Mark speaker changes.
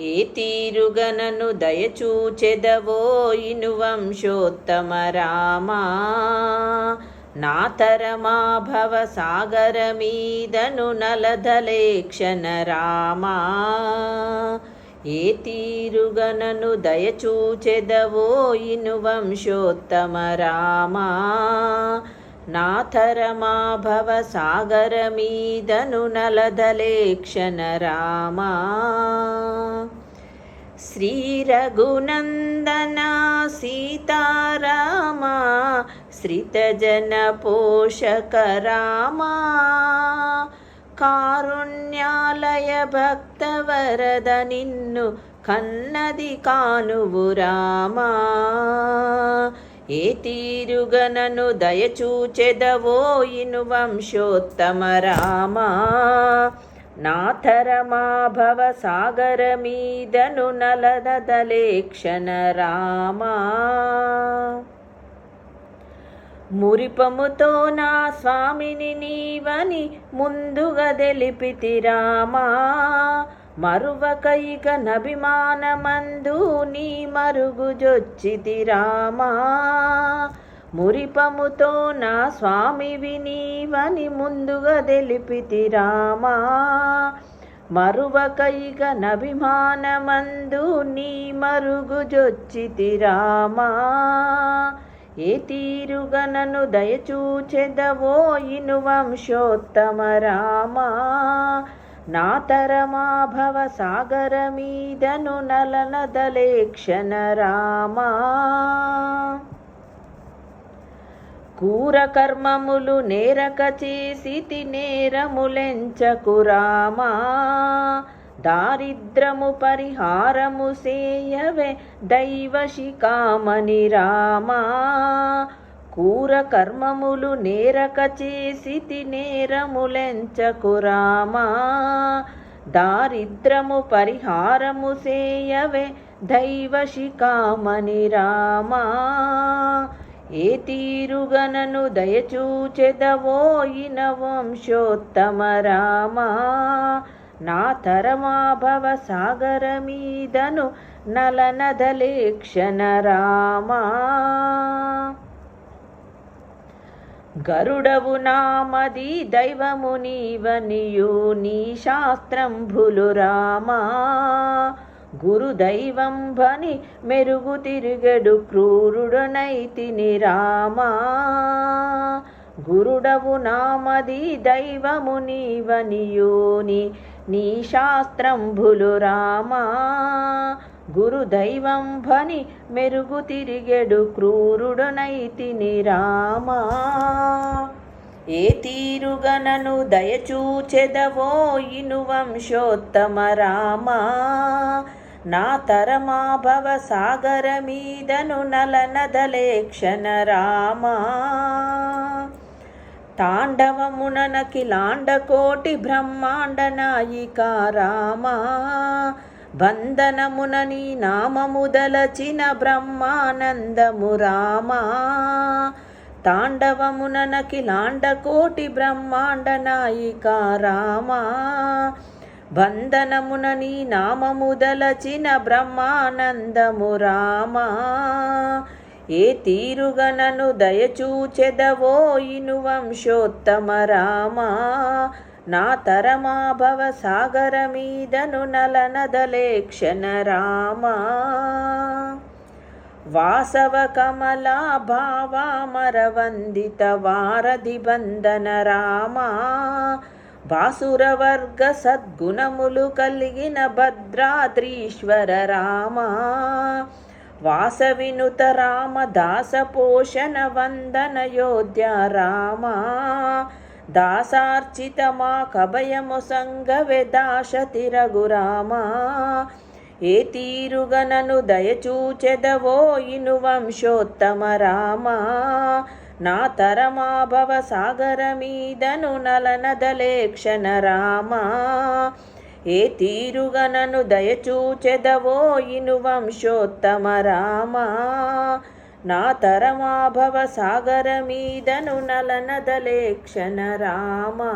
Speaker 1: ఏ తీరుగనను దయచూచెదవోయిను వంశోత్తమ రామా నా తరమా భవ సాగర మీదను నలదలేక్షణ రామా ఏ తీరుగనను దయచూచెదవోయిను వంశోత్తమ రామా నాథరమా భవ సాగర నలదలేక్షణ రామా శ్రీరఘునందన సీతారామా శ్రితజన పోషక రామా కారుణ్యాలయ భక్తవరద నిన్ను కన్నది కానువు రామా ఏ తీరుగనను దయచూచెదవో ఇను వంశోత్తమ రామా. నాథరమా భవ సాగర మీదను నలదలేక్షణ రామా. మురిపముతో నా స్వామిని నీవని ముందుగా తెలిపితి రామా. మరువకైక నభిమానమందు నీ మరుగుజొచ్చితి రామా. మురిపముతో నా స్వామి వినీవని ముందుగా తెలిపితి రామా. మరువకైక నభిమానమందు నీ మరుగుజొచ్చితి రామా. ఏ తీరుగనను దయచూచెదవో ఇను వంశోత్తమ రామా. నాతరమాభవ సాగరమీదను సాగర మీదను నలనదలేక్షణ రామా కూర కర్మములు నేరక చేసి నేరములెంచకు రామా. దారిద్రము పరిహారము సేయవే దైవ రామా. కూర కర్మములు నేరక చేసి నేరములెంచకు రామా దారిద్రము పరిహారము సేయవే దైవ శికామణి రామా. ఏ తీరుగనను దయచూచెదవో ఇన వంశోత్తమ రామా. నా తరమాభవ సాగర మీదను నలనదలేక్షణ రామా. గరుడవు నామది దైవము నీవనియు నీ శాస్త్రంభులు రామా. గురుదైవం భని మెరుగు తిరిగడు క్రూరుడనైతిని రామా. గురుడవు నామది దైవము నీవనియోని నీ శాస్త్రంభులు రామా. గురుదైవం భని మెరుగు తిరిగెడు క్రూరుడునైతిని రామా. ఏ తీరుగనను దయచూచెదవో ఇను వంశోత్తమ రామా. నా తరమా భవ సాగర మీదను నలనదలేక్షణ రామా. తాండవముననకిలాండ కోటి బ్రహ్మాండ నాయికా రామా. బంధనమున నీ నామముదలచిన బ్రహ్మానందము రామా. తాండవముననకిలాండ కోటి బ్రహ్మాండ నాయిక రామా. బంధనమున నీ నామముదలచిన బ్రహ్మానందము రామా. ఏ తీరుగనను దయచూచెదవో ఇను వంశోత్తమ రామా. నా తరమాభవ సాగరమీదను నలనదలేక్షణ రామా వాసవ కమలా భావామరవందిత వారధి బంధన రామా బాసురవర్గ సద్గుణములు కలిగిన భద్రాద్రీశ్వర రామా వాసవినుత రామ దాస పోషణ వందన యోధ్య రామా. దాసార్చితమా కభయము సంగవె దాశ తిరగురామా ఏ తీరుగనను దయచూచెదవో ఇను వంశోత్తమ రామా నా తరమా భవ సాగర మీదను నలనదలేక్షణ రామా ఏ తీరుగనను దయచూచెదవో ఇను వంశోత్తమ రామా నా తరమాభవ సాగరమీదను నలనదలేక్షణ రామా